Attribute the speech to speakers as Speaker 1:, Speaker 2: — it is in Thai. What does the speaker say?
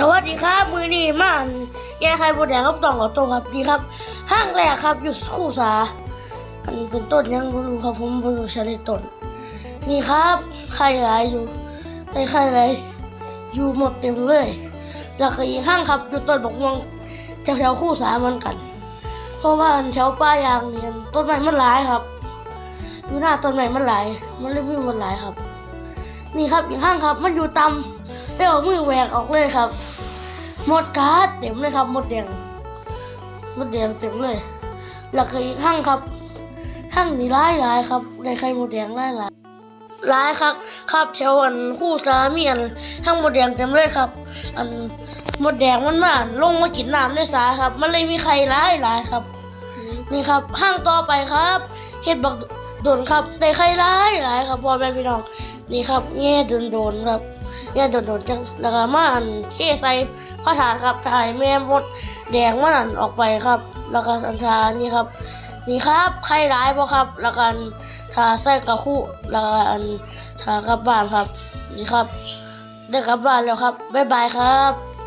Speaker 1: สวัสดีครับ มือนี้มาอันแย่ไข่บดแดงครับตองกับโตครับดีครับ ห้างแรกครับอยู่คู่สาอันเป็นต้นยังไม่รู้ครับผมไม่รู้ชนิดต้นนี่ครับไข่หลายอยู่ไข่ไข่หลายอยู่หมดเต็มเลยแล้วก็อีกห้างครับอยู่ต้นบกม่วงแถวๆคู่สาเหมือนกัน เพราะว่าอันแถวป้ายางเนี่ยต้นไม้มันหลายครับอยู่หน้าต้นไม้มันหลาย มันเลยวิ่งมันหลายครับ นี่ครับอีกห้างครับ มันอยู่ตำได้เอามือแหวกออกเลยครับ หมดการ์ดเต็มเลยครับหมดแดงหมดแดงเต็มเลยแล้วก็อีกห้างครับห้างนี่ร้ายหลายครับได้ไข่หมดแดงร้ายหลายร้ายครับ ครับแถวอันคู่สามีอันห้างหมดแดงเต็มเลยครับ อันหมดแดงมันมาลงมากินน้ำในสาครับ มันเลยมีไข่ร้ายหลายครับ นี่ครับห้างต่อไปครับเฮ็ดบักโดนครับได้ไข่ร้ายหลายครับพ่อแม่พี่น้องนี่ครับแง่โดนโดนๆครับ เนี่ยโดนโดนๆจังแล้วก็มาอันเทใส่พระถาดครับถ่ายแม่มดแดงมันอันออกไปครับ แล้วก็อันทานี่ครับ นี่ครับใครร้ายบ่ครับ แล้วกันทาใส่กระคู่แล้วก็อันทากลับบ้านครับ นี่ครับ ได้กลับบ้านแล้วครับบ๊ายบายครับ